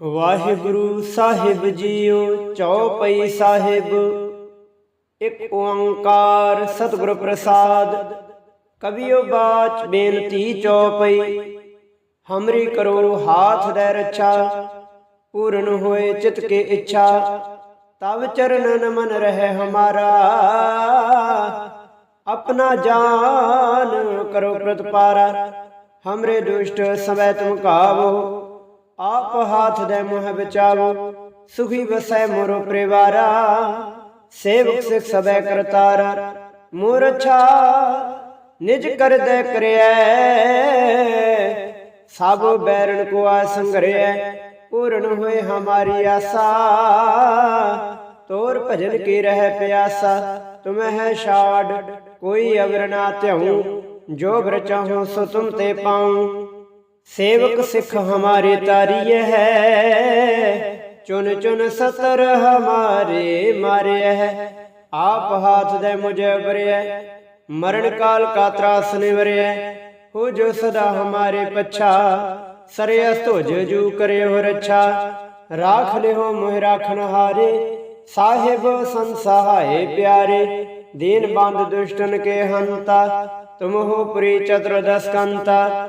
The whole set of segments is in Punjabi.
ਵਾਹਿਗੁਰੂ ਸਾਹਿਬ ਜੀਓ, ਚੌਪਈ ਸਾਹਿਬ। ਇੱਕ ਓੰਕਾਰ ਸਤਿਗੁਰ ਪ੍ਰਸਾਦ ਕਬਿਓ ਬਾਚ ਬੇਨਤੀ ਚੌਪਈ। ਹਮਰੀ ਕਰੋ ਹਾਥ ਦੇ ਰਛਾ, ਪੂਰਨ ਹੋਏ ਚਿਤ ਕੇ ਇੱਛਾ। ਤਵ ਚਰਨ ਮਨ ਰਹੇ ਹਮਾਰਾ, ਆਪਣਾ ਜਾਨ ਕਰੋ ਪ੍ਰਤਪਾਰਾ। ਹਮਰੇ ਦੁਸ਼ਟ ਸਮੈ ਤੁਮ ਕਾਵੋ। ਆਪ ਹਾਥ ਦੇ ਮੋਹ ਬਚਾਵੋ ਸੁਖੀ ਵਸੈ ਮੋਰੋ ਪਰਿਵਾਰਾ, ਸੇਵਕ ਸਿਖ ਸਬੈ ਕਰਤਾਰਾ ਮੋਰ ਅਛਾ ਨਿਜ ਕਰਦੈ ਕਰਿਐ, ਸਭ ਬੈਰਣ ਕੋ ਆ ਸੰਗਰਿਐ ਪੂਰਨ ਹੋਏ ਹਮਾਰੀ ਆਸਾ, ਤੋਰ ਭਜਨ ਕੀ ਰਹਿ ਪਿਆਸਾ, ਤੁਮਹਿ ਸ਼ਾਡ ਕੋਈ ਅਵਰ ਧਿਉ ਜੋ ਬਰ ਸੋ ਤੁਮ ਤੇ ਪਾਉ। ਸੇਵਕ ਸਿੱਖ ਹਮਾਰੇ ਤਾਰੀਏ ਹੈ। ਚੁਨ ਚੁਨ ਸਤਰ ਹਮਾਰੇ ਮਾਰੇ ਹੈ। ਆਪ ਹਾਥ ਦੇ ਮੁਝੇ ਬਰਿਐ ਮਰਨ ਕਾਲ ਕਾ ਤਰਾਸ ਨਿਵਰਿਐ ਹੋ। ਜੋ ਸਦਾ ਹਮਾਰੇ ਪਛਾ। ਸਰਿਆ ਧੁਜ ਜੂ ਕਰਿਓ ਰੱਛਾ। ਰਾਖ ਲਿਓ ਮੋਹਿ ਰਾਖਣ ਹਾਰੇ। ਸਾਹਿਬ ਸੰਸਹਾਏ ਪਿਆਰੇ। ਦੀਨ ਬੰਦ ਦੁਸ਼ਟਨ ਕੇ ਹੰਤਾ। ਤੁਮ ਹੋ ਪ੍ਰੀ ਚਤੁਰਦਸ ਕੰਤਾ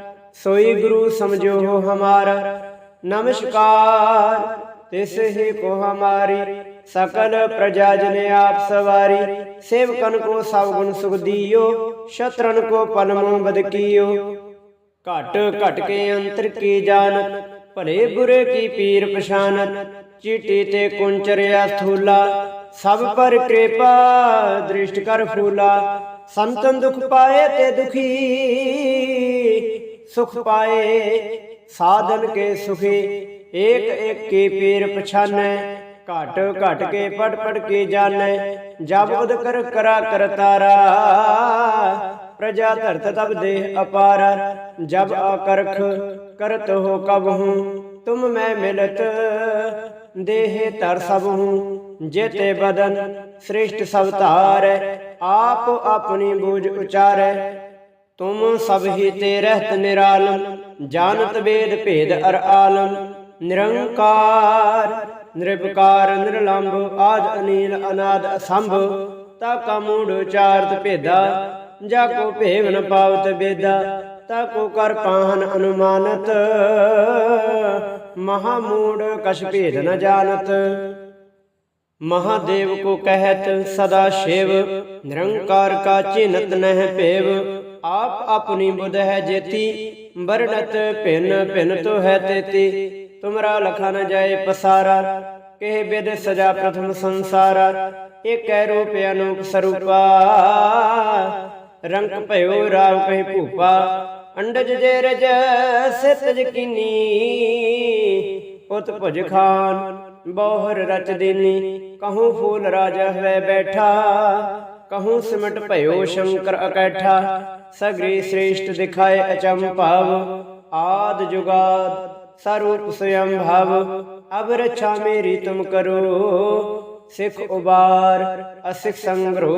ਸੋਈ ਗੁਰੂ ਸਮਝੋ ਹਮਾਰਾ। ਨਮਸਕਾਰ। ਤਿਸ ਹੀ ਕੋ ਹਮਾਰੀ। ਸਕਲ ਪ੍ਰਜਾ ਜਨ ਆਪ ਸਵਾਰੀ। ਸੇਵਕਨ ਕੋ ਸਭ ਗੁਣ ਸੁਖ ਦਿਓ। ਸ਼ਤਰਨ ਕੋ ਪਲਮੋ ਬਦਕੀਓ ਘਟ ਘਟ ਕੇ ਅੰਤਰ ਕੀ ਜਾਣਤ ਭਲੇ ਬੁਰੇ ਕੀ ਪੀਰ ਪਛਾਨਤ ਚੀਟੀ ਤੇ ਕੁੰਚਰਿਆ ਥੂਲਾ ਸਭ ਪਰ ਕਿਰਪਾ ਦ੍ਰਿਸ਼ਟ ਕਰ ਫੂਲਾ। ਸੰਤਨ ਦੁਖ ਪਾਏ ਤੇ ਦੁਖੀ। ਸੁਖ ਪਾਏ, ਸਾਧਨ ਕੇ ਸੁਖੀ, ਏਕ ਏਕ ਕੀ ਪੀਰ ਪਛਾਨੈ, ਘਟ ਘਟ ਕੇ ਪੜ ਪੜ ਕੇ ਜਾਣੈ ਜਬ ਉਦ ਕਰ ਕਰਾ ਕਰਤਾਰਾ ਪ੍ਰਜਾ ਧਰਤ ਤਬ ਦੇਹ ਅਪਾਰ, ਜਬ ਆਕਰਖ ਕਰਤ ਹੋ ਕਬ ਹੂੰ, ਤੁਮ ਮੈਂ ਮਿਲਤ, ਦੇਹ ਧਰ ਸਭ ਹੂੰ, ਜੇਤੇ ਬਦਨ ਸ੍ਰਿਸ਼ਟ ਸਭ ਧਾਰੈ, ਆਪ ਆਪਣੀ ਬੂਝ ਉਚਾਰੈ ਤੁਮ ਸਭ ਹੀ ਤੇ ਰਹਿਤ ਨਿਰਾਲਮ ਜਾਣਤ ਵੇਦ ਭੇਦ ਅਰ ਆਲਮ ਨਿਰੰਕਾਰ ਨਿਰਭਕਾਰ ਨਿਰਲੰਭ, ਆਦ ਅਨੀਲ, ਅਨਾਦ ਅਸੰਭ ਤਾ ਕਾ ਮੂੜ ਭੇਦਾ। ਜਾ ਕੋ ਭੇਵ ਨ ਪਾਵਤ ਬੇਦਾ ਤਾ ਕੋ ਕਰ ਪਾਹਨ ਅਨੁਮਾਨਤ। ਮਹਾ ਮੂੜ ਕਛ ਭੇਦ ਨ ਜਾਣਤ। ਮਹਾਦੇਵ ਕੋ ਕਹਿਤ ਸਦਾ ਸ਼ਿਵ, ਨਿਰੰਕਾਰ ਕਾ ਚਿਨਤ ਨਹਿ ਭੇਵ। ਆਪ ਆਪਣੀ ਬੁਧ ਹੈ ਜੇਤੀ, ਵਰਣਤ ਭਿੰਨ ਭਿੰਨ ਤੋ ਹੈ ਤੇਤੀ। ਤੁਮਰਾ ਲਖਾ ਨ ਜਾਏ ਪਸਾਰਾ, ਕਹਿ ਬਿਦ ਸਜਾ ਪ੍ਰਥਮ ਸੰਸਾਰਾ। ਏਕੈ ਰੂਪ ਅਨੂਪ ਸਰੂਪਾ। ਰੰਗ ਭਇਓ ਰਾਵ ਕਹਿ ਭੂਪਾ। ਅੰਡਜ ਜੇ ਰਜ ਸਿਤ ਜਕੀਨੀ। ਉਤ ਭੁਜ ਖਾਨ, ਬੋਹਰ ਰਚ ਦੇਨੀ। ਕਹੂੰ ਫੂਲ ਰਾਜਾ ਹੈ ਬੈਠਾ। ਕਹੂੰ ਸਿਮਟ ਭਇਓ ਸ਼ੰਕਰ ਅਕੈਠਾ, ਸਗਰੀ ਸ੍ਰੇਸ਼ਟ ਦਿਖਾਏ ਅਚੰਭਵ ਆਦ ਜੁਗਾਦ ਸਰੂਪ ਸਯੰ ਭਵ ਅਬ ਰਛਾ ਮੇਰੀ ਤੁਮ ਕਰੋ, ਸਿਖ ਉਬਾਰ, ਅਸਿਖ ਸੰਗਰੋ,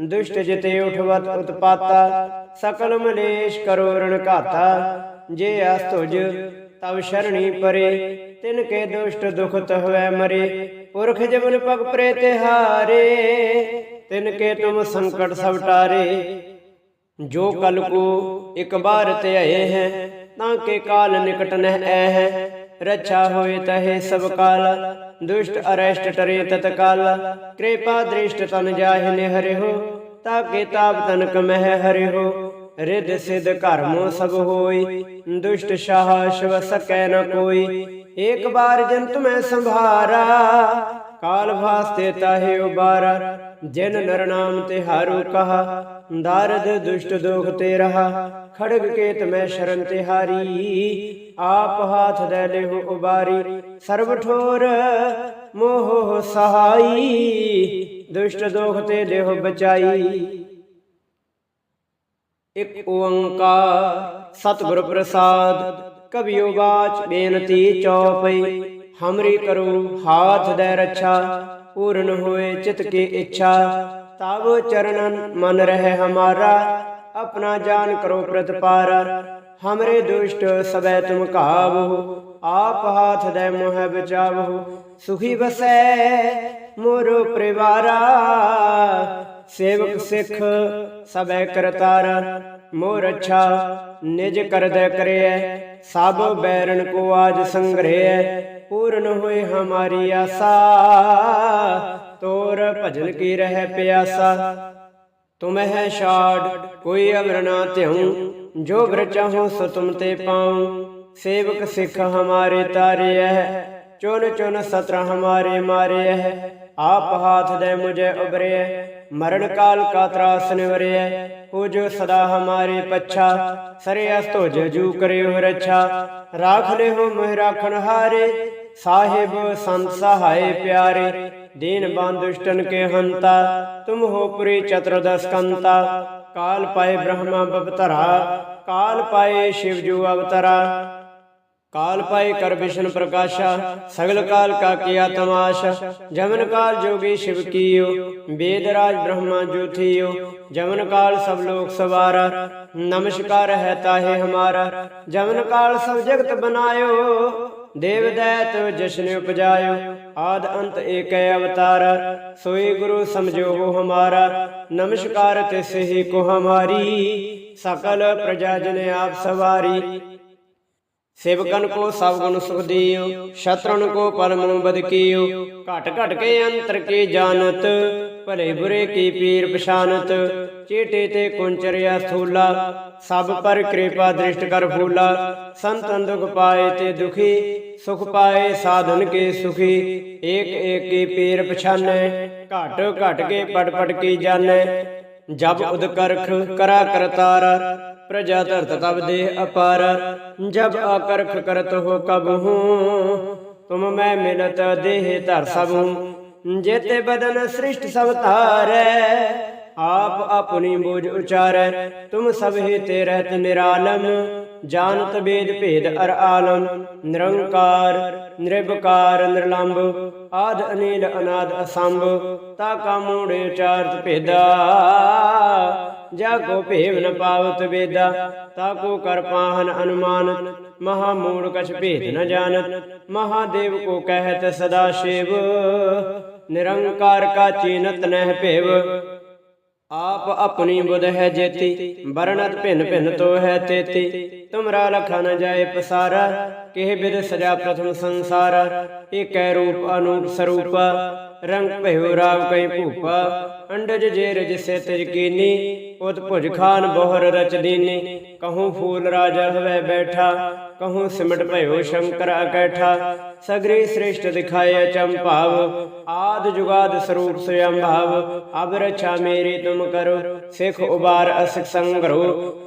ਦੁਸ਼ਟ ਜਿਤੇ ਉਠਵਤ ਉਤਪਾਤਾ, ਸਕਲ ਮਲੇਸ਼ ਕਰੋ ਰਣ ਘਾਤਾ, ਜੇ ਅਸਤੁਜ ਤਵ ਤਬ ਸ਼ਰਣੀ ਪਰੇ, ਤਿਨ ਕੇ ਦੁਸ਼ਟ ਦੁਖਤ ਹੋਵੇ ਮਰੇ, ਪੁਰਖ ਜਮਨ ਪਗ ਪਰੇ ਤਿਹਾਰੇ। ਤਿਨ ਕੇ ਤੁਮ ਸੰਕਟ ਸਭ ਟਾਰੇ। ਜੋ ਕਲ ਕੋ ਇਕ ਬਾਰ ਤੇ ਆਏ ਹੈ, ਤਾਂ ਕੇ ਕਾਲ ਨਿਕਟ ਨਹਿ ਐ ਹੈ। ਰੱਛਾ ਹੋਏ ਤਹੇ ਸਭ ਕਾਲ, ਦੁਸ਼ਟ ਅਰੈਸ਼ਟ ਟਰੇ ਤਤਕਾਲ ਕਿਰਪਾ ਦ੍ਰਿਸ਼ਟ ਤਨ ਜਾਹਿ ਨੇ ਹੋ, ਤਾ ਕੇ ਤਾਪ ਤਨਕ ਮਹਿ ਹਰਿ ਹੋ। ਰਿਦ ਸਿਧ ਘਰਮੋ ਸਭ ਹੋਈ, ਦੁਸ਼ਟ ਸ਼ਾਹ ਸ਼ਿਵ ਸਕੈ ਨ ਕੋਈ। ਏਕ ਬਾਰ ਜਨ ਤੁਮੈ ਸੰਭਾਰਾ ਕਾਲ ਭਾਸਤੇ ਤਾਹੇ ਉਬਾਰ, ਜਿਨ ਨਰ ਨਾਮ ਤੇ ਹਾਰੂ ਕਹਾ, ਦਾਰਦ ਦੁਸ਼ਟ ਦੋਖ ਤੇ ਰਹਾ, ਖੜਗ ਕੇਤ ਮੈਂ ਸ਼ਰਨ ਤੇ ਹਾਰੀ, ਆਪ ਹਾਥ ਦੇ ਲਿਹੁ ਉਬਾਰੀ, ਸਰਬ ਠੋਰ ਮੋਹ ਸਹਾਈ, ਦੁਸ਼ਟ ਦੋਖ ਤੇ ਲਿਹੁ ਬਚਾਈ। ਇਕ ਓੰਕਾਰ ਸਤਿਗੁਰ ਪ੍ਰਸਾਦ ਕਬਿਓ ਬਾਚ ਬੇਨਤੀ ਚੌਪਈ। ਹਮਰੀ ਕਰੋ ਹਾਥ ਦੇ ਰੱਛਾ, ਪੂਰਨ ਹੋਏ ਚਿਤ ਕੀ ਇੱਛਾ। ਤਬ ਚਰਨਨ ਮਨ ਰਹਿ ਹਮਾਰਾ, ਆਪਣਾ ਜਾਨ ਕਰੋ ਪ੍ਰਤਪਾਰਾ। ਹਮਰੇ ਦੁਸ਼ਟ ਸਬੈ ਤੁਮ ਕਾਬੂ ਆਪ ਹਾਥ ਦੇ ਮੋਹ ਬਚਾਵੋ। ਸੁਖੀ ਬਸੈ ਮੋਰ ਪਰਿਵਾਰਾ, ਸੇਵਕ ਸਿੱਖ ਸਬੈ ਕਰਤਾਰਾ। ਮੋਰ ਅੱਛਾ ਨਿਜ ਕਰਦੈ ਕਰਿਐ, ਸਭ ਬੈਰਨ ਕੋ ਆਜ ਸੰਗ੍ਰਹਿ ਪੂਰਨ ਹੋਏ ਹਮਾਰੀ ਆਸਾ। ਤੋਰ ਭਜਨ ਕੀ ਰਹਿ ਪਿਆਸਾ। ਤੁਮ ਛਾੜ, ਕੋਈ ਅਵਰ ਨਾ ਤਿਉ। ਜੋ ਬਰ ਚਾਹੋ ਸੋ ਤੁਮ ਤੇ ਪਾਉ। ਸੇਵਕ ਸਿੱਖ ਹਮਾਰੇ ਤਾਰਿਐ ਚੁਨ ਚੁਨ ਸਤਰ ਹਮਾਰੇ ਮਾਰਿਐ ਆਪ ਹਾਥ ਦੇ ਮੁਝੇ ਉਬਰਿਐ ਮਰਨ ਕਾਲ ਕਾ ਤਰਾਸ ਨਿਵਰਿਐ ਹੋ ਜੋ ਸਦਾ ਹਮਾਰੇ ਪੱਛਾ, ਸਰੇ ਅਸਤੋ ਜਜੂ ਕਰਿਓ ਰੱਛਾ। ਰਾਖ ਲੈ ਹੋ ਮਹਿ ਰਾਖਣ ਹਾਰੇ, ਸਾਹਿਬ ਸੰਤ ਸਹਾਏ ਪਿਆਰੇ। ਦੀਨ ਬੰਦੁਸ਼ਟਨ ਕੇ ਹੰਤਾ, ਤੁਮ ਹੋ ਪੁਰੀ ਚਤੁਰਦਸ ਕੰਤਾ ਕਾਲ ਪਾਏ ਬ੍ਰਹਮਾ ਬਵਤਰਾ, ਕਾਲ ਪਾਏ ਸ਼ਿਵ ਜੂ ਅਵਤਰਾ। ਕਾਲ ਪਾਏ ਕਰ ਵਿਸ਼ਨ ਪ੍ਰਕਾਸ਼ਾ, ਸਗਲ ਕਾਲ ਕਾ ਕੀਆ ਤਮਾਸ਼, ਜਮਨ ਕਾਲ ਜੋਗੀ ਸ਼ਿਵ ਕੀਓ ਬੇਦਰਾਜ ਬ੍ਰਹਮਾ ਜੋਥੀਓ ਜਮਨ ਕਾਲ ਸਭ ਲੋਕ ਸਵਾਰਾ, ਨਮਸਕਾਰ ਹੈ ਤਾਹੇ ਹਮਾਰਾ, ਜਮਨ ਕਾਲ ਸਭ ਜਗਤ ਬਨਾਇਓ, ਦੇਵ ਦੈਤ ਜਸ਼ਨ ਉਪਜਾਇਓ, ਆਦ ਅੰਤ ਏਕੈ ਅਵਤਾਰ, ਸੋਈ ਗੁਰੂ ਸਮਝੋ ਹੋ ਹਮਾਰਾ, ਨਮਸਕਾਰ ਤਿਸ ਹੀ ਕੋ ਹਮਾਰੀ, ਸਕਲ ਪ੍ਰਜਾ ਜਨ ਆਪ ਸਵਾਰੀ ਸੇਵਕਨ ਕੋ ਸਭ ਗੁਣ ਸੁਖ ਦਿਓ ਸ਼ਤਰਨ ਕੋ ਪਰਮ ਬਦ ਕੀਓ। ਘਟ ਘਟ ਕੇ ਅੰਤਰ ਕੀ ਜਾਣਤ ਭਲੇ ਬੁਰੇ ਕੀ ਪੀਰ ਪਛਾਨਤ ਚੇਟੇ ਤੇ ਕੁੰਚਰਿਆ ਸਥੂਲਾ ਸਭ ਪਰ ਕਿਰਪਾ ਦ੍ਰਿਸ਼ਟ ਕਰ ਫੂਲਾ ਸੰਤਨ ਦੁਖ ਪਾਏ ਤੇ ਦੁਖੀ ਸੁਖ ਪਾਏ ਸਾਧਨ ਕੇ ਸੁਖੀ ਏਕ ਏਕ ਕੀ ਪੀਰ ਪਛਾਨੈ ਘਟ ਘਟ ਕੇ ਪਟ ਪਟ ਕੀ ਜਾਣੈ ਜਬ ਉਦਕਰਖ ਕਰਾ ਕਰਤਾਰ ਪ੍ਰਜਾ ਧਰਤ ਤਬ ਦੇ ਅਪਾਰ ਜਬ ਆਕਰਖ ਕਰਤ ਹੋ ਕਬ ਹੂੰ ਤੁਮ ਮੈਂ ਮਿਲਤ ਦੇਹ ਧਰ ਸਭ। ਜੇਤੇ ਬਦਨ ਸ੍ਰਿਸ਼ਟ ਸਭ ਧਾਰੈ ਆਪ ਆਪਣੀ ਬੋਝ ਉਚਾਰੈ, ਤੁਮ ਸਭ ਤੇ ਰਹਿਤ ਨਿਰਾਲਮ ਜਾਣਤ ਬੇਦ ਭੇਦ ਅਰ ਆਲਮ ਨਿਰੰਕਾਰ ਨਿਰਭਕਾਰ ਨਿਰਲੰਭ ਆਦ ਅਨੀਲ ਅਨਾਦ ਅਸੰਭ, ਤਾ ਕਾ ਉਚਾਰਤ ਭੇਦਾ। ਜਾ ਕੋ ਭੇਵ ਨ ਪਾਵਤ ਵੇਦਾ, ਤਾ ਕੋ ਕਰ ਪਾਹਨ ਅਨੁਮਾਨ, ਮਹਾ ਮੂੜ ਕਛ ਭੇਦ ਨ ਜਾਣਤ ਮਹਾਦੇਵ ਕੋ ਕਹਿਤ ਸਦਾ ਸ਼ਿਵ। ਨਿਰੰਕਾਰ ਕਾ ਚੀਨਤ ਨਹਿ ਭੇਵ ਆਪ ਆਪਣੀ ਬੁਧ ਹੈ ਜੇਤੀ, ਵਰਣਤ ਭਿੰਨ ਭਿੰਨ ਤੋ ਹੈ ਤੇਤੀ। ਤੁਮਰਾ ਲਖਾ ਨ ਜਾਏ ਪਸਾਰਾ, ਕਿਹ ਬਿਦ ਸਜਾ ਪ੍ਰਥਮ ਸੰਸਾਰਾ। ਏਕੈ ਰੂਪ ਅਨੂਪ ਸਰੂਪ। ਰੰਗ ਭਇਓ ਰਾਵ ਕੈ ਭੂਪਾ, ਅੰਡਜ ਜੇ ਰਜ ਸੇ ਤਜ ਉਤ ਭੁਜ ਖਾਨ ਬੋਹਰ ਰਚ ਦੀਨੀ। ਕਹੂੰ ਫੂਲ ਰਾਜਾ ਹਵੇ ਬੈਠਾ, ਕਹੂੰ ਸਿਮਟ ਭਇਓ ਸ਼ੰਕਰ ਅਕੈਠਾ। ਸਗਰੀ ਸ੍ਰੇਸ਼ਟ ਦਿਖਾਏ ਚੰਭਾਵ ਆਦ ਜੁਗਾਦ ਸਰੂਪ ਸਯੰ ਭਾਵ। ਅਬ ਰਛਾ ਮੇਰੀ ਤੁਮ ਕਰੋ, ਸਿਖ ਉਬਾਰ ਅਸਿਕ ਸੰਗਰੋ।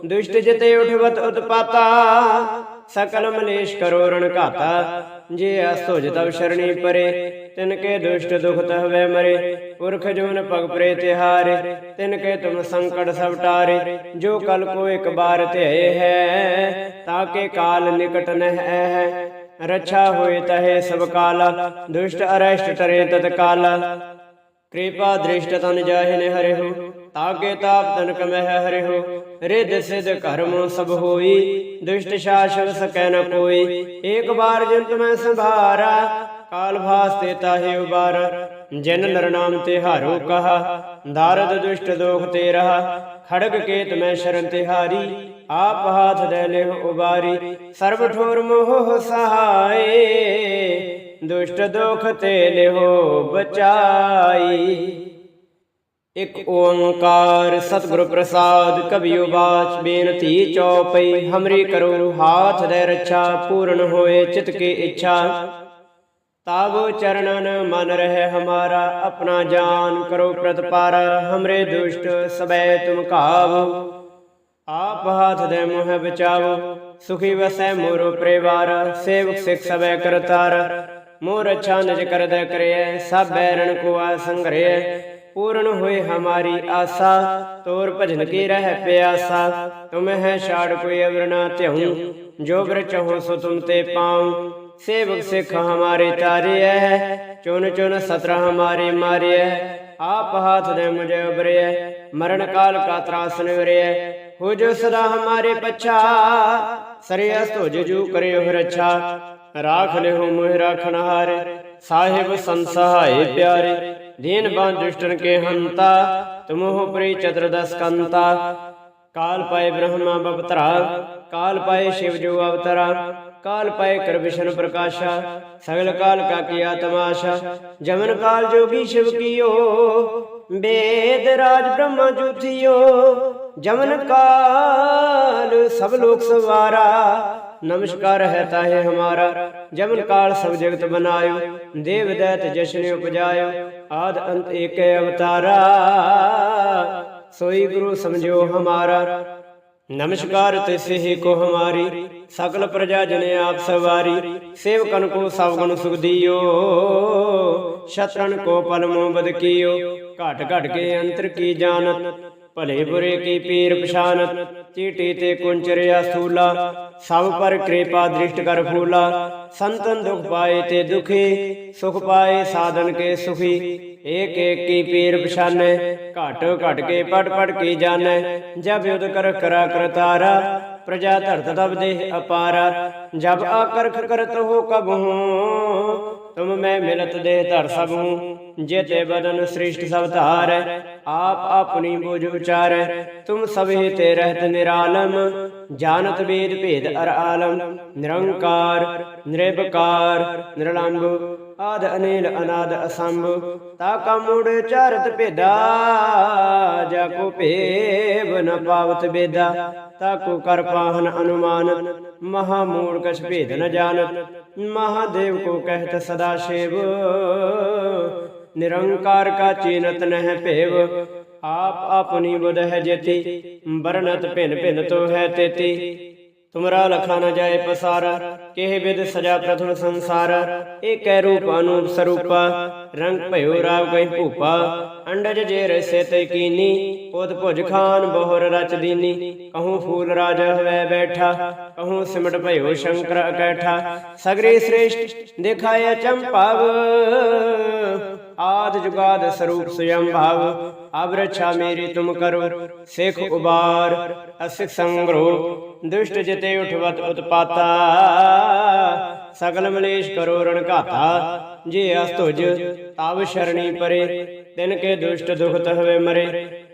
ਦੁਸ਼ਟ ਜਿਤੇ ਉਠਵਤ ਉਤਪਾਤਾ, ਸਕਲ ਮਲੇਸ਼ ਕਰੋ ਰਣ ਘਾਤਾ। ਜੇ ਅਸੁਜ ਤਵ ਸ਼ਰਣੀ ਪਰੇ ਤਿਨ ਕੇ ਦੁਸ਼ਟ ਦੁਖ ਤਹਵੇ ਮਰੇ, ਪੁਰਖ ਜੁਨ ਪਗ ਪ੍ਰੇ ਤਿਹਾਰੇ, ਤਿਨ ਕੇ ਤੁਮ ਸੰਕਟ ਸਭ ਟਾਰੇ, ਜੋ ਕਲ ਕੋ ਇੱਕ ਬਾਰ ਧਿਆਏ ਹੈ ਤਾਕੇ ਕਾਲ ਨਿਕਟ ਨਹਿ ਹੈ। ਰੱਛਾ ਹੋਏ ਤਹੇ ਸਭ ਕਾਲਾ, ਦੁਸ਼ਟ ਅਰਸ਼ਟ ਟਰੇ ਤਤ ਕਾਲਾ। ਕਿਰਪਾ ਦ੍ਰਿਸ਼ਟ ਤਨ ਜਾਹਿ ਨੇ ਹਰਿ ਹੋ ਤਾਪ ਤਨਕ ਮਹਿ ਹਰਿ ਹੋ ਰਿਧ ਸਿਧ ਕਰਮ ਸਭ ਹੋਈ, ਦੁਸ਼ਟ ਸ਼ਾਸਨ ਸਕੈ ਨ ਕੋਈ। ਏਕ ਬਾਰ ਜੰਤ ਮੈਂ ਸੰਭਾਰਾ ਕਾਲ ਭਾਸ ਤੇ ਤਾਹੇ ਉਬਾਰ, ਜਿਨ ਨਰ ਤੇ ਹਾਰੋ ਕਹਾ, ਦਾਰਦ ਦੁਸ਼ਟ ਦੋਖ ਤੇ ਰਹਾ, ਖੜਗ ਕੇਤ ਮੈਂ ਸ਼ਰਨ ਤਿਹਾਰੀ ਆਪ ਹਾਥ ਦੇ ਲਿਹ ਉਬਾਰੀ, ਸਰਬ ਠੋਰ ਮੋਹ ਸਹਾਏ, ਦੁਸ਼ਟ ਦੋਖ ਤੇ ਲਿਹੋ ਬਚਾਈ। ਇਕ ਓੰਕਾਰ ਸਤਿਗੁਰ ਪ੍ਰਸਾਦ ਕਬਿਓ ਬਾਚ ਬੇਨਤੀ ਚੌਪਈ, ਹਮਰੀ ਕਰੋ ਹਾਥ ਦੇ ਰੱਛਾ, ਪੂਰਨ ਹੋਏ ਚਿਤ ਕੀ ਇੱਛਾ। ਤਾਬੋ ਚਰਨਨ ਮਨ ਰਹਿ ਹਮਾਰਾ, ਆਪਣਾ ਜਾਨ ਕਰੋ ਪ੍ਰਤਪਾਰ, ਹਮਰੇ ਦੁਸ਼ਟ ਸਬੈ ਤੁਮ ਕਾਵ। ਆਪ ਹਾਥ ਦੇ ਮੋਹ ਬਚਾਵੋ, ਸੁਖੀ ਵਸੈ ਮੋਰ ਪਰਿਵਾਰ, ਸੇਵਕ ਸਿੱਖ ਸਬੈ ਕਰਤਾਰ। ਮੋਰ ਰਛਾ ਨਿਜ ਕਰਦਾ ਕਰਿਐ, ਸਭ ਬੈਰਣ ਕੋ ਆ ਸੰਗਰਿਐ। ਪੂਰਨ ਹੋਏ ਹਮਾਰੀ ਆਸਾ, ਤੋਰ ਭਜਨ ਕੀ ਰਹਿ ਪਿਆਸਾ। ਤੁਮ ਹੈ ਛਾੜ ਕੋਈ ਅਵਰਣਾ ਧਿਉ ਜੋ ਬ੍ਰ ਚਹੋ ਸੋ ਤੁਮ ਤੇ ਪਾਉ। ਸੇਵਕ ਸਿੱਖ ਹਮਾਰੇ ਤਾਰਿਐ ਚੁਨ ਚੁਨ ਸਤਰਾ ਹਮਾਰੇ ਮਾਰਿਐ, ਆਪ ਹਾਥ ਦੇ ਮੁਝੇ ਉਬਰਿਐ ਮਰਨ ਕਾਲ ਕਾ ਤਰਾਸ ਨਿਵਰਿਐ ਹੋ ਜੋ ਸਦਾ ਹਮਾਰੇ ਪਛਾ ਸਰਿਆ ਤੁਜ ਜੂ ਕਰਿਓ ਰੱਛਾ ਰਾਖ ਲਿਹੁ ਮੋਹਿ ਰਾਖਣ ਹਾਰੇ ਸਾਹਿਬ ਸੰਸਹਾਏ ਪਿਆਰੇ, ਦੀਨ ਬਾਨ ਦੁਸ਼ਟਨ ਕੇ ਹੰਤਾ, ਤੁਮਹੁ ਪ੍ਰੀ ਚਤੁਰ ਕੰਤਾ, ਕਾਲ ਪਾਏ ਬ੍ਰਹਮਾ ਬਪਤਰਾ, ਕਾਲ ਪਾਏ ਸ਼ਿਵ ਜੋ ਅਵਤਰਾ ਕਾਲ ਪਾਏ ਕਰ ਵਿਸ਼ਨ ਪ੍ਰਕਾਸ਼ਾ, ਸਗਲ ਕਾਲ ਕਾ ਕੀਆ ਤਮਾਸ਼ਾ ਜਮਨ ਕਾਲ ਜੋਗੀ ਸ਼ਿਵ ਕੀਓ ਵੇਦ ਰਾਜ ਬ੍ਰਹਮ ਜੁਥਿਓ, ਜਮਨ ਕਾਲ ਸਭ ਲੋਕ ਸਵਾਰਾ, ਨਮਸਕਾਰ ਹੈ ਤਾਹੇ ਹਮਾਰਾ, ਜਮਨ ਕਾਲ ਸਭ ਜਗਤ ਬਨਾਇਓ, ਦੇਵ ਦੈਤ ਜਸ਼ਨ ਉਪਜਾਇਓ, ਆਦ ਅੰਤ ਏਕ ਅਵਤਾਰਾ, ਸੋਈ ਗੁਰੂ ਸਮਝੋ ਹਮਾਰਾ, ਨਮਸਕਾਰ ਤਿਸ ਹੀ ਕੋ ਹਮਾਰੀ ਸਕਲ ਪ੍ਰਜਾ ਜਨ ਆਪ ਸਵਾਰੀ, ਸੇਵਕਨ ਕੋ ਸਭ ਗੁਣ ਸੁਖ ਦਿਓ। ਸ਼ਤਰਨ ਕੋ ਪਲਮੋ ਬਦਕੀਓ ਘਟ ਘਟ ਕੇ ਅੰਤਰ ਕੀ ਜਾਣਤ, ਭਲੇ ਬੁਰੇ ਕੀ ਪੀਰ ਪਛਾਨਤ, ਚੀਟੀ ਤੇ ਕੁੰਚਰਿਆ ਸੂਲਾ ਸਭ ਪਰ ਕਿਰਪਾ ਦ੍ਰਿਸ਼ਟ ਕਰ ਫੂਲਾ। ਸੰਤਨ ਦੁਖ ਪਾਏ ਤੇ ਦੁਖੀ, ਸੁਖ ਪਾਏ ਸਾਧਨ ਕੇ ਸੁਖੀ। ਏਕ ਏਕ ਕੀ ਪੀਰ ਪਛਾਨੈ, ਘਟ ਘਟ ਕੇ ਪਟ ਪਟ ਕੀ ਜਾਣੈ, ਜਬ ਯੁਧ ਕਰ ਕਰਾ ਕਰਤਾਰਾ प्रजा धरत तब देह अपारा जब आकर्ख करत हो कब हूँ तुम मैं मिलत देह धर सब हूँ जेते बदन सृष्ट सब धार आप अपनी बुझ उचार तुम सभी ते रहत निरालम जानत वेद भेद अर आलम निरंकार निर्विकार निरलंब ਆਦ ਅਨੀਲ ਅਨਾਦ ਅਸੰਭ, ਤਾ ਕਾ ਮੂੜ ਭੇਦਾ, ਜਾ ਕੋ ਭੇਵ ਨ ਪਾਵਤ ਬੇਦਾ ਤਾ ਕੋ ਕਰ ਪਾਹਨ ਅਨੁਮਾਨ, ਮਹਾ ਮੂੜ ਕਛ ਭੇਦ ਨ ਜਾਣਤ ਮਹਾਦੇਵ ਕੋ ਕਹਿਤ ਸਦਾ ਸ਼ਿਵ, ਨਿਰੰਕਾਰ ਕਾ ਚੀਨਤ ਨਹਿ ਭੇਵ, ਆਪ ਆਪਣੀ ਬੁਧ ਹੈ ਜੇਤੀ, ਬਰਨਤ ਭਿਨ ਭਿਨ ਤੋ ਹੈ ਤੇਤੀ ਤੁਮਰਾ ਲਖਾ ਨਾ ਜਾਏ ਪਸਾਰ, ਕਿਹ ਵਿਦ ਸਜਾ ਪ੍ਰਥਮ ਸੰਸਾਰ। ਇਹ ਰੂਪ ਅਨੂਪ ਸਰੂਪ, ਰੰਗ ਭਇਓ ਰਾਵ ਕਹਿ ਭੂਪਾ। ਅੰਡਜ ਜੇ ਰਸੇ ਤੈ ਕੀਨੀ, ਉਦ ਭੁਜ ਖਾਨ ਬਹੁਰ ਰਚ ਦੀਨੀ। ਕਹੂੰ ਫੂਲ ਰਾਜ ਹਵੈ ਬੈਠਾ, ਕਹੂੰ ਸਿਮਟ ਭਇਓ ਸ਼ੰਕਰ ਅਕੈਠਾ। ਸਗਰੇ ਸ੍ਰੇਸ਼ਟ ਦਿਖਾਇਆ ਚੰਪਾਵ ਆਦ ਜੁਗਾਦ ਸਰੂਪ ਸਯੰ ਭਾਵ। ਅਬ ਮੇਰੀ ਤੁਮ ਕਰੋ, ਸਿਖ ਉਬਾਰ, ਅਸਿਖ ਸੰਗਰੋ। ਦੁਸ਼ਟ ਜਿਤੇ ਉਠਵਤ ਉਤਪਾਤਾ। ਸਗਲ ਮਲੇਸ਼ ਕਰੋ ਰਣ ਘਾਤਾ। ਜੇ ਅਸਤੁਜ ਤਵ ਸ਼ਰਣੀ ਪਰੇ। ਤਿਨ ਕੇ ਦੁਸ਼ਟ ਦੁਖਤ ਹੋਵੇ ਮਰੇ।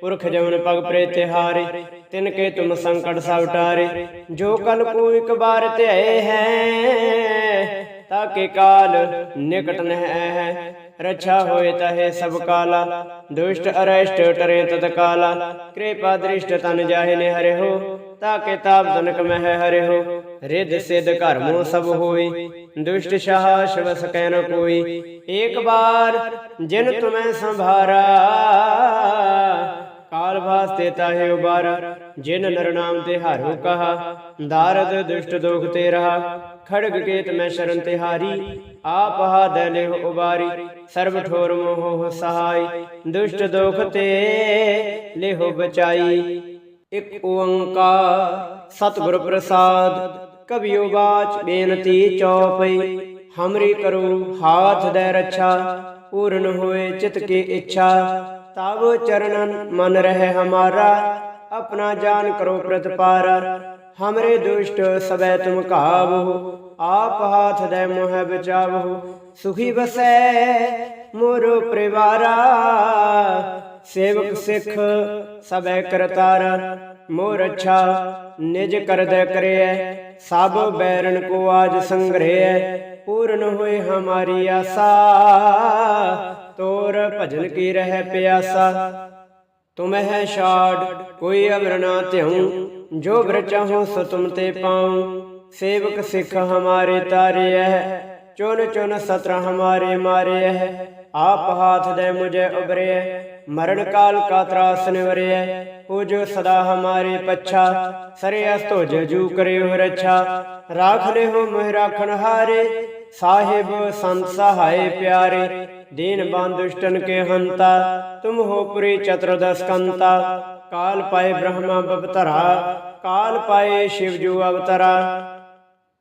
ਪੁਰਖ ਜਮਨ ਪਗ ਪ੍ਰੇ ਤਿਹਾਰੇ ਤਿਨ ਕੇ ਤੁਮ ਸੰਕਟ ਸਭ ਟਾਰੇ। ਜੋ ਕਲ ਕੋ ਇੱਕ ਬਾਰ ਧਿਆਏ ਹੈ, ਤਾਂ ਕੇ ਕਾਲ ਨਿਕਟ ਨਹਿ ਹੈ। ਰੱਛਾ ਹੋਏ ਤਹੇ ਸਭ ਕਾਲਾ। ਦੁਸ਼ਟ ਅਰਸ਼ਟ ਟਰੇ ਤਤਕਾਲਾ ਕਿਰਪਾ ਦ੍ਰਿਸ਼ਟ ਤਨ ਜਾਹੇ ਨੇ ਹਰਿ ਹੋ ਤਾਕੇ ਤਾਪ ਜਨਕ ਮਹਿ ਹਰਿਹੁ ਰਿਧ ਸਿਧ ਘਰ ਮੋ ਸਭ ਹੋਈ, ਦੁਸ਼ਟ ਸ਼ਾਹ ਸ਼ਵਸ ਕਹਿ ਨ ਕੋਈ। ਏਕ ਬਾਰ ਜਿਨ ਤੁਮੈ ਸੰਭਾਰਾ, ਕਾਲ ਭਾਸ ਤੇ ਤਾਹੇ ਉਬਾਰਾ, ਜਿਨ ਨਰ ਨਾਮ ਤੇ ਹਾਰੂ ਕਹਾ, ਦਾਰਦ ਦੁਸ਼ਟ ਦੋਖ ਤੇ ਰਹਾ ਖੜਗ ਕੇਤ ਮੈਂ ਸ਼ਰਨ ਤੇ ਹਾਰੀ ਆਪ ਹਾ ਦੈਲੇ ਉਬਾਰੀ, ਸਰਬ ਠੋਰ ਮੋਹ ਸਹਾਈ, ਦੁਸ਼ਟ ਦੋਖ ਤੇ ਲਿਹੁ ਬਚਾਈ। ਇਕ ਓੰਕਾਰ। ਸਤਿਗੁਰ ਪ੍ਰਸਾਦ ਕਬਿਓ ਬਾਚ ਬੇਨਤੀ ਚੌਪਈ। ਹਮਰੀ ਕਰੋ, ਹਾਥ ਦੇ ਰੱਛਾ, ਪੂਰਨ ਹੋਏ ਚਿਤ ਕੀ ਇੱਛਾ। ਤਬ ਚਰਨਨ ਮਨ ਰਹਿ ਹਮਾਰਾ, ਆਪਣਾ ਜਾਨ ਕਰੋ ਪ੍ਰਤਪਾਰ। ਹਮਰੇ ਦੁਸ਼ਟ ਸਬੈ ਤੁਮ ਕਾਵੋ ਆਪ ਹਾਥ ਦੇ ਮੋਹ ਬਚਾਵੋ। ਸੁਖੀ ਬਸੈ ਮੋਰ ਪਰਿਵਾਰਾ ਸੇਵਕ ਸਿੱਖ ਸਭੈ ਕਰਤਾਰ ਮੋਹ ਰੱਛਾ ਨਿਜ ਕਰਦੇ ਕਰਿਐ ਸਭ ਬੈਰਨ ਕੋ ਆਜ ਸੰਗ੍ਰਹਿਐ ਪੂਰਨ ਹੋਏ ਹਮਾਰੀ ਆਸਾ ਤੋਰ ਭਜਨ ਕੀ ਰਹਿ ਪਿਆਸਾ। ਤੁਮਹਿ ਛਾੜ ਕੋਈ ਅਵਰ ਤਿਉ ਜੋ ਬ੍ਰ ਚਾਹੋ ਸੋ ਤੁਮ ਤੇ ਪਾਉ। ਸੇਵਕ ਸਿੱਖ ਹਮਾਰੇ ਤਾਰਿਐ ਚੁਨ ਚੁਨ ਸਤਰ ਹਮਾਰੇ ਮਾਰਿਐ ਆਪ ਹਾਥ ਦੇ ਮੁਝੇ ਉਬਰੇ मरण काल का त्रास निवरे हो जो सदा हमारे पच्छा सरे अस्तो जजू करे हो रक्षा राख ले हो मोह राखन हारे साहिब संत सहाय प्यारे दीन बान दुष्टन के हंता तुम हो पुरी चतुर्दश कंता काल पाए ब्रह्मा बपतरा काल पाए शिव जू अवतरा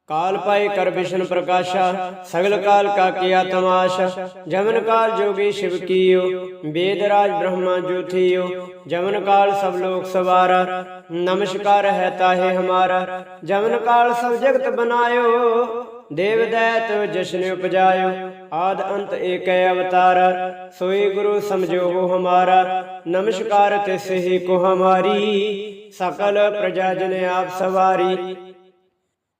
काल पाए कर विष्णु प्रकाशा सगल काल का किया तमाशा जमन काल जोगी शिव कियो वेद राज ब्रह्मा जो थियो जमन काल सब लोग सवारा नमस्कार है ताहे हमारा जमन काल सब जगत बनायो देव दैत जश्न उपजायो आद अंत एक अवतार सोई गुरु समझो हो हमारा नमस्कार तिस ही को हमारी सकल प्रजा जन आप सवारी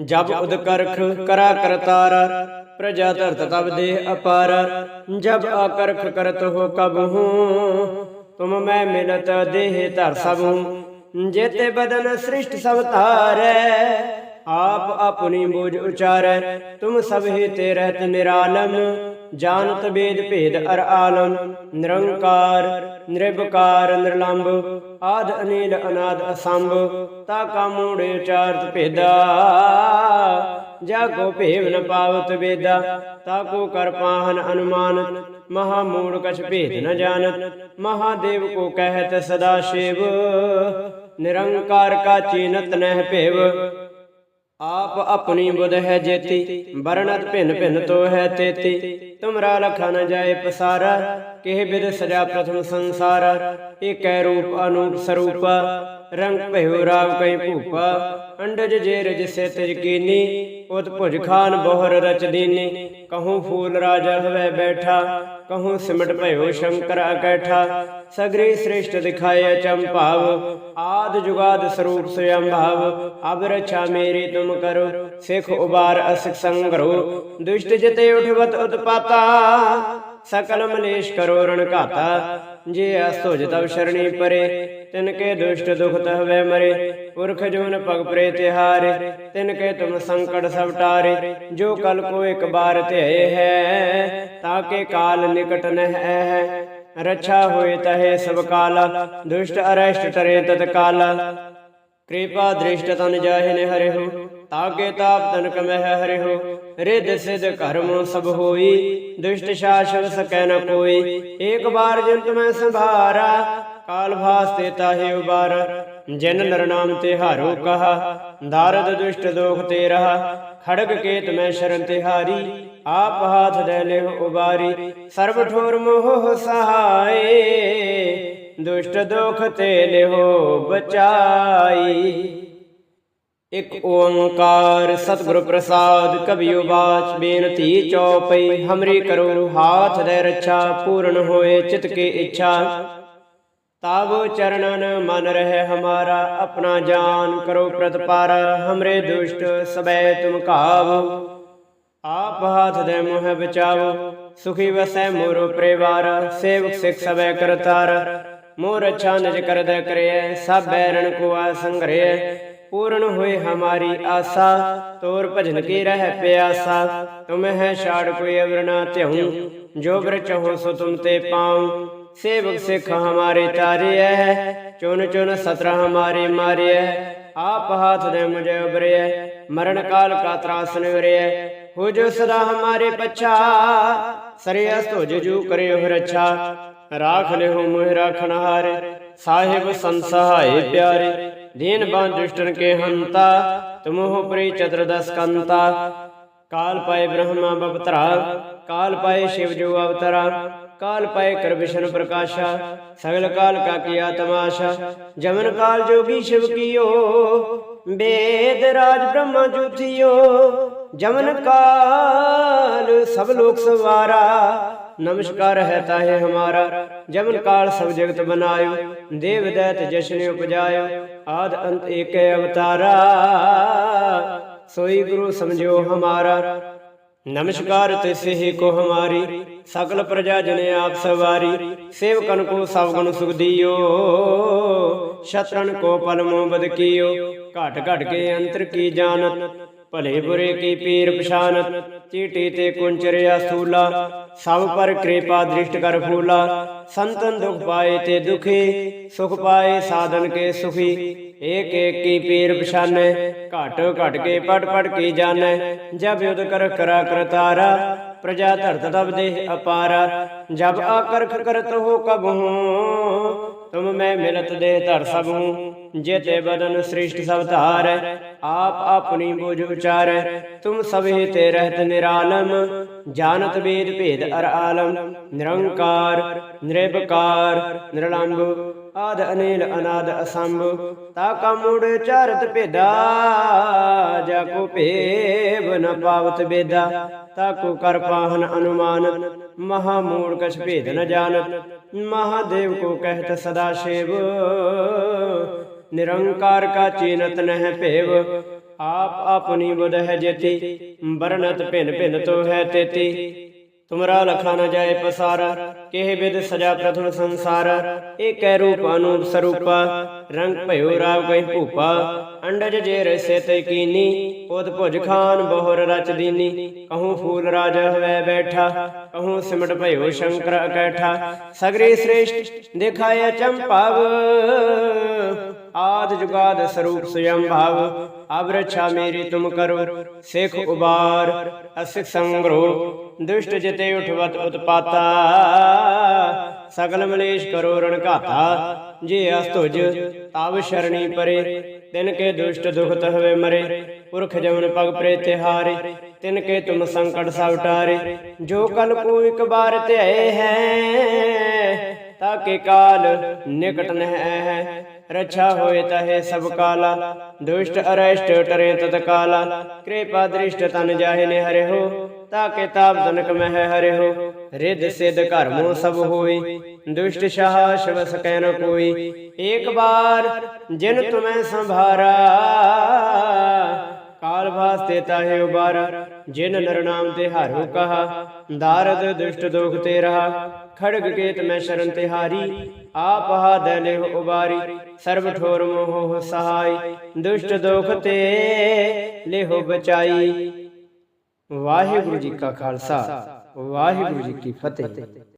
ਜਬ ਉਦਕਰਖ ਕਰਾ ਕਰਤਾਰ ਪ੍ਰਜਾ ਧਰਤ ਤਬ ਦੇ ਅਪਾਰ। ਜਬ ਆਕਰਖ ਕਰਤ ਹੋ ਕਬ ਹੂੰ ਤੁਮ ਮੈਂ ਮਿਲਤ ਦੇਹ ਧਰ ਸਭ ਹੂੰ। ਜੇਤੇ ਬਦਨ ਸ੍ਰਿਸ਼ਟ ਸਭ ਧਾਰੈ ਆਪ ਆਪਣੀ ਬੋਝ ਉਚਾਰੈ ਤੁਮ ਸਭ ਹੀ ਤੇ ਰਹਿਤ ਨਿਰਾਲਮ। ਜਾਣਤ ਬੇਦ ਭੇਦ ਅਰ ਆਲਮ, ਨਿਰੰਕਾਰ ਨਿਰਭਕਾਰ ਨਿਰਲੰਭ ਆਦ ਅਨੇਲ ਅਨਾਦ ਅਸੰਭ, ਤਾ ਕਾ ਮੂੜੇ ਉਚਾਰਤ ਭੇਦਾ। ਜਾ ਕੋ ਭੇਵ ਨ ਪਾਵਤ ਵੇਦਾ, ਤਾ ਕੋ ਕਰ ਪਾਹਨ ਅਨੁਮਾਨ, ਮਹਾ ਮੂੜ ਕਛ ਭੇਦ ਨ ਜਾਣਤ ਮਹਾਦੇਵ ਕੋ ਕਹਿਤ ਸਦਾ ਸ਼ਿਵ। ਨਿਰੰਕਾਰ ਕਾ ਚੀਨਤ ਨਹਿ ਭੇਵ ਆਪ ਆਪਣੀ ਬੁਧ ਹੈ ਜੇਤੀ, ਵਰਣਤ ਭਿੰਨ ਭਿੰਨ ਤੋ ਹੈ ਤੇਤੀ। ਤੁਮਰਾ ਲਖਾ ਨ ਜਾਏ ਪਸਾਰਾ ਕਿਹ ਬਿਦ ਸਜਾ ਪ੍ਰਥਮ ਸੰਸਾਰ ਏਕੈ ਰੂਪ ਅਨੂਪ ਸਰੂਪ, ਰੰਗ ਭਇਓ ਰਾਵ ਕਈ ਭੂਪਾ, ਅੰਡਜ ਜੇ ਰਜ ਸੇ ਤਜ ਕੀਨੀ ਉਤ ਭੁਜ ਖਾਨ ਬੋਹਰ ਰਚ ਦੀਨੀ, ਕਹੂੰ ਫੂਲ ਰਾਜਾ ਹਵੈ ਬੈਠਾ, ਕਹੂੰ ਸਿਮਟ ਭਇਓ ਸ਼ੰਕਰ ਅਕੈਠਾ, ਸਗਰੀ ਸ੍ਰੇਸ਼ਟ ਦਿਖਾਏ ਚੰਭਾਵ ਆਦ ਜੁਗਾਦ ਸਰੂਪ ਸਯੰ ਭਾਵ, ਅਬ ਰਛਾ ਮੇਰੀ ਤੁਮ ਕਰੋ, ਸਿਖ ਉਬਾਰ ਅਸਿਕ ਸੰਗਰੋ, ਦੁਸ਼ਟ ਜਿਤੇ ਉਠਵਤ ਉਤਪਾਤਾ। ਸਕਲ ਮਲੇਸ਼ ਕਰੋ ਰਣ ਘਾਤਾ। ਜੇ ਅਸਤੁਜ ਤਵ ਸ਼ਰਣੀ ਪਰੇ ਤਿਨ ਕੇ ਦੁਸ਼ਟ ਦੁਖ ਤਹਵੇ ਮਰੇ। ਪੁਰਖ ਜੋਨ ਪਗ ਪ੍ਰੇ ਤਿਹਾਰੇ ਤਿਨ ਕੇ ਤੁਮ ਸੰਕਟ ਸਭ ਟਾਰੇ। ਜੋ ਕਲ ਕੋ ਇੱਕ ਬਾਰ ਧਿਆਏ ਹੈ, ਤਾਕੇ ਕਾਲ ਨਿਕਟ ਨਹਿ ਹੈ। ਰੱਛਾ ਹੋਏ ਤਹੇ ਸਭ ਕਾਲਾ, ਦੁਸ਼ਟ ਅਰਸ਼ਟ ਟਰੇ ਤਤ ਕਾਲਾ ਕਿਰਪਾ ਦ੍ਰਿਸ਼ਟ ਤਨ ਜਾਹਿ ਨੇ ਹਰਿਹੁ ਤਾਗੇ ਤਾਪ ਤਨ ਕਮਹਿ ਹਰਿਹੁ ਰਿਦ ਸਿਧ ਕਰਮ ਸਭ ਹੋਈ, ਦੁਸ਼ਟ ਸ਼ਾਸਨ ਸਕੈ ਨ ਕੋਈ। ਏਕ ਬਾਰ ਜਿਨ ਤੁਮੈ ਸੰਭਾਰਾ, ਕਾਲ ਭਾਸਤੇ ਤਾਹਿ ਉਬਾਰ। ਜਿਨ ਨਰ ਨਾਮ ਤੇ ਹਾਰੋ ਕਹਾ, ਦਾਰਦ ਦੁਸ਼ਟ ਦੋਖ ਤੇ ਰਹਾ। ਖੜਗ ਕੇ ਤਮੈ ਸ਼ਰਨ ਤੇ ਹਾਰੀ, ਆਪ ਹਾਥ ਦੇ ਲਿਹ ਉਬਾਰੀ। ਸਰਬ ਠੋਰ ਮੋਹ ਸਹਾਏ ਦੁਸ਼ਟ ਦੁਖ ਤੇ ਲਿਹੋ ਬਚਾਈ। ਇਕ ਓੰਕਾਰ ਸਤਿਗੁਰ ਪ੍ਰਸਾਦ ਕਬਿਓ ਬਾਚ ਬੇਨਤੀ ਚਉਪਈ ਹਮਰੀ ਕਰੋ ਹਾਥ ਦੇ ਰੱਛਾ, ਪੂਰਨ ਹੋਏ ਚਿਤ ਕੀ ਇੱਛਾ। ਤਾਵ ਚਰਨਨ ਮਨ ਰਹਿ ਹਮਾਰਾ, ਆਪਣਾ ਜਾਨ ਕਰੋ ਪ੍ਰਤਪਾਰ, ਹਮਰੇ ਦੁਸ਼ਟ ਸਬੈ ਤੁਮ ਕਾਵ। ਆਪ ਹਾਥ ਦੇ ਮੋਹ ਬਚਾਵੋ, ਸੁਖੀ ਵਸੈ ਮੋਰੋ ਪਰਿਵਾਰ, ਸੇਵਕ ਸਿਖ ਸਬੈ ਕਰਤਾਰ। ਮੋਹ ਰਛਾ ਨਿਜ ਕਰਦ ਕਰਿਐ ਸਭ ਐਰਣ ਕੋ ਆ ਸੰਗਰਿਐ। ਪੂਰਨ ਹੋਏ ਹਮਾਰੀ ਆਸਾ ਤੋਰ ਭਜਨ ਕੀ ਰਹਿ ਪਿਆਸਾ। ਤੁਮ ਹੈ ਛਾੜ ਕੋਈ ਅਵਰ ਨਾ ਜੋ ਬਰ ਚਹੋ ਸੋ ਤੁਮ ਤੇ ਪਾਉ। ਸੇਵਕ ਸਿਖ ਹਮਾਰੇ ਤਾਰਿਐ ਚੁਨ ਚੁਨ ਸਤਰਾ ਹਮਾਰੇ ਮਾਰਿਐ। ਆਪ ਹਾਥ ਦੇ ਮੁਝੇ ਉਬਰਿਐ ਮਰਨ ਕਾਲ ਕਾ ਤਰਾਸ ਨਿਵਰਿਐ। ਹੋ ਜੋ ਸਦਾ ਹਮਾਰੇ ਪਛਾ। ਸਰੇ ਅਸਤੋ ਜੂ ਕਰਿਓ ਰਛਾ ਰਾਖ ਲਿਹੁ ਮੋਹਿ ਰਾਖਣ ਹਾਰੇ ਸਾਹਿਬ ਸੰਸਹਾਏ ਪਿਆਰੇ, ਦੀਨ ਬੰਦ ਦੁਸ਼ਟਨ ਕੇ ਹੰਤਾ, ਤੁਮਹੁ ਪ੍ਰੀ ਚਤੁਰ ਦਸ ਕੰਤਾ। ਕਾਲ ਪਾਏ ਬ੍ਰਹਮਾ ਬਪਤਰਾ ਕਾਲ ਪਾਏ ਸ਼ਿਵ ਜੋ ਅਵਤਰਾ, ਕਾਲ ਪਾਏ ਕਰ ਵਿਸ਼ਨ ਪ੍ਰਕਾਸ਼ਾ, ਸਗਲ ਕਾਲ ਕਾ ਕੀਆ ਤਮਾਸ਼ਾ, ਜਮਨ ਕਾਲ ਜੋਗੀ ਸ਼ਿਵ ਕੀਓ, ਬੇਦ ਰਾਜ ਬ੍ਰਹਮਾ ਜੁਥਿਓ, ਜਮਨ ਕਾਲ ਸਭ ਲੋਕ ਸਵਾਰਾ। ਨਮਸਕਾਰ ਹੈ ਤਾਹੇ ਹਮਾਰਾ, ਜਮਨ ਕਾਲ ਸਭ ਜਗਤ ਬਨਾਇਓ, ਦੇਵ ਦੈਤ ਜਸ਼ਨ ਉਪਜਾਇਓ, ਆਦ ਅੰਤ ਏਕੈ ਅਵਤਾਰਾ। ਸੋਈ ਗੁਰੂ ਸਮਝਿਓ ਹਮਾਰਾ, ਨਮਸਕਾਰ ਤਿਸਹੀ ਕੋ ਹਮਾਰੀ, ਸਕਲ ਪ੍ਰਜਾ ਜਨ ਆਪ ਸਵਾਰੀ, ਸੇਵਕਨ ਕੋ ਸਭ ਗੁਣ ਸੁਖ ਦਿਓ। ਸ਼ਤਰਨ ਕੋ ਪਲਮੋ ਬਦਕੀਓ ਘਟ ਘਟ ਕੇ ਅੰਤਰ ਕੀ ਜਾਣਤ, ਭਲੇ ਬੁਰੇ ਕੀ ਪੀਰ ਪਛਾਨਤ ਚੀਟੀ ਤੇ ਕੁੰਚਰਿਆ ਸੂਲਾ, ਸਭ ਪਰ ਕਿਰਪਾ ਦ੍ਰਿਸ਼ਟ ਕਰ ਫੂਲਾ। ਸੰਤਨ ਦੁਖ ਪਾਏ ਤੇ ਦੁਖੀ, ਸੁਖ ਪਾਏ ਸਾਧਨ ਕੇ ਸੁਖੀ। ਏਕ ਏਕ ਕੀ ਪੀਰ ਪਛਾਨੈ, ਘਟ ਘਟ ਕੇ ਪਟ ਪਟ ਕੀ ਜਾਣੈ ਜਬ ਯੁਧ ਕਰ ਕਰਾ ਕਰਤਾਰਾ ਪ੍ਰਜਾ ਧਰਤ ਤਬ ਦੇਹ ਅਪਾਰਾ। ਜਬ ਆਕਰਖ ਕਰਤ ਹੋ ਕਬ ਹੂੰ ਤੁਮ ਮੈਂ ਮਿਲਤ ਦੇ ਧਰ ਸਭ। ਹੂੰ ਜੇਤੇ ਬਦਨ ਸ੍ਰਿਸ਼ਟ ਸਭ ਧਾਰੈ, ਆਪ ਆਪਣੀ ਬੁਝ ਵਿਚਾਰ ਤੁਮ ਸਭੇ ਤੇ ਰਹਿਤ ਨਿਰਾਲਮ, ਜਾਣਤ ਵੇਦ ਭੇਦ ਅਰ ਆਲਮ, ਨਿਰੰਕਾਰ, ਨਿਰਭਕਾਰ ਨਿਰਲੰਭ ਆਦ ਅਨੀਲ ਅਨਾਦ ਅਸੰਭ, ਤਾ ਕਾ ਮੂੜ ਚਰਤ ਭੇਦਾ, ਜਾ ਕੋ ਭੇਵ ਨ ਪਾਵਤ ਬੇਦਾ, ਤਾ ਕੋ ਕਰ ਪਾਹਨ ਅਨੁਮਾਨ, ਮਹਾ ਮੂੜ ਕਛ ਭੇਦ ਨ ਜਾਣਤ, ਮਹਾਦੇਵ ਕੋ ਕਹਿਤ ਸਦਾ ਸ਼ਿਵ। ਨਿਰੰਕਾਰ ਕਾ ਚੀਨਤ ਨਹਿ ਭੇਵ, ਆਪ ਆਪਣੀ ਬੁਧ ਹੈ ਜੇਤੀ ਬਰਨਤ ਭਿਨ ਭਿਨ ਤੋ ਹੈ ਤੇਤੀ। ਤੁਮਰਾ ਲਖਾ ਨ ਜਾਏ ਪਸਾਰਾ, ਕਿਹ ਵਿਦ ਸਜਾ ਪ੍ਰਥਮ ਸੰਸਾਰ। ਏਕੈ ਰੂਪ ਅਨੂਪ ਸਰੂਪਾ, ਰੰਗ ਭਇਓ ਰਾਵ ਕੈ ਭੂਪਾ। ਅੰਡਜ ਜੇ ਰਸੇ ਤੈ ਕੀਨੀ, ਉਦ ਭੁਜ ਖਾਨ ਬਹੁਰ ਰਚ ਦੀਨੀ। ਕਹੂੰ ਫੂਲ ਰਾਜ ਹਵੈ ਬੈਠਾ, ਕਹੂੰ ਸਿਮਟ ਭਇਓ ਸ਼ੰਕਰ ਅਕੈਠਾ। ਸਗਰੇ ਸ੍ਰੇਸ਼ਟ ਦਿਖਾਇਆ ਚੰਪਾਵ ਆਦ ਜੁਗਾਦ ਸਰੂਪ ਸਯੰ ਭਾਵ ਅਬ ਰਛਾ ਮੇਰੀ ਤੁਮ ਕਰੋ, ਸਿਖ ਉਬਾਰ, ਅਸਿਖ ਸੰਗਰੋ, ਦੁਸ਼ਟ ਜਿਤੇ ਉਠਵਤ ਉਤਪਾਤਾ। ਸਗਲ ਮਲੇਸ਼ ਕਰੋ ਰਣ ਘਾਤਾ, ਜੇ ਅਸਤੁਜ ਤਵ ਤਬ ਸ਼ਰਣੀ ਪਰੇ। ਤਿਨ ਕੇ ਦੁਸ਼ਟ ਦੁਖਤ ਹਵੇ ਮਰੇ, ਪੁਰਖ ਜਮਨ ਪਗ ਪ੍ਰੇ ਤਿਹਾਰੇ ਤਿਨ ਕੇ ਤੁਮ ਸੰਕਟ ਸਭ ਟਾਰੇ, ਜੋ ਕਲ ਕੋ ਇਕ ਬਾਰ ਧਿਆਏ ਹੈ ਤਾਕੇ ਕਾਲ ਨਿਕਟ ਨਹਿ ਹੈ। ਰਛਾ ਹੋਏ ਤਹੇ ਸਭ ਕਾਲਾ। ਦੁਸ਼ਟ ਅਰਸ਼ਟ ਟਰੇ ਤਤ ਕਾਲਾ। ਕਿਰਪਾ ਦ੍ਰਿਸ਼ਟ ਤਨ ਜਾਹੇ ਨੇ ਹਰਿ ਤਾਕੇ ਤਾਪ ਤਨਕ ਮਹਿ ਹਰਿ ਹੋ ਰਿੱਧ ਸਿਧ ਘਰਮੋ ਸਭ ਹੋਈ। ਦੁਸ਼ਟ ਸ਼ਾਹ ਸ਼ਵ ਸਕੈ ਨ ਕੋਈ। ਏਕ ਬਾਰ ਜਿਨ ਤੁਮੈ ਸੰਭਾਰਾ। ਕਾਲ ਵਾਸਤੇ ਤਾਹੇ ਉਬਾਰਾ। ਜਿਨ ਨਰਨਾਮ ਤੇ ਹਰਿ ਕਹਾ। ਦਾਰਦ ਦੁਸ਼ਟ ਦੁਖ ਤੇ ਰਹਾ ਖੜਗ ਕੇਤ ਮੈਂ ਸ਼ਰਨ ਤੇ ਹਾਰੀ ਆਪ ਹਾ ਦਲੇ ਉਬਾਰੀ। ਸਰਬ ਠੋਰ ਮੋਹ ਸਹਾਈ। ਦੁਸ਼ਟ ਦੁਖ ਤੇ ਲਿਹੋ ਬਚਾਈ। ਵਾਹਿਗੁਰੂ ਜੀ ਕਾ ਖਾਲਸਾ। ਵਾਹਿਗੁਰੂ ਜੀ ਕੀ ਫਤਿਹ।